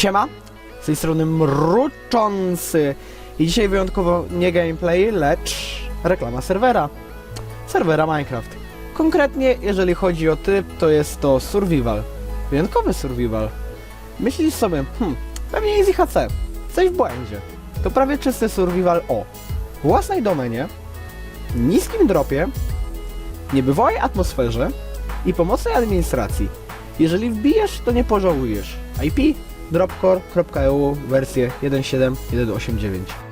Siema, z tej strony Mruczący i dzisiaj wyjątkowo nie gameplay, lecz reklama serwera. Serwera Minecraft. Konkretnie, jeżeli chodzi o typ, to jest to survival. Wyjątkowy survival. Myślisz sobie, hmm, pewnie jest IHC. Coś w błędzie. To prawie czysty survival o własnej domenie, niskim dropie, niebywałej atmosferze i pomocnej administracji. Jeżeli wbijesz, to nie pożałujesz. IP dropcore.eu wersję 1.7.1.8.9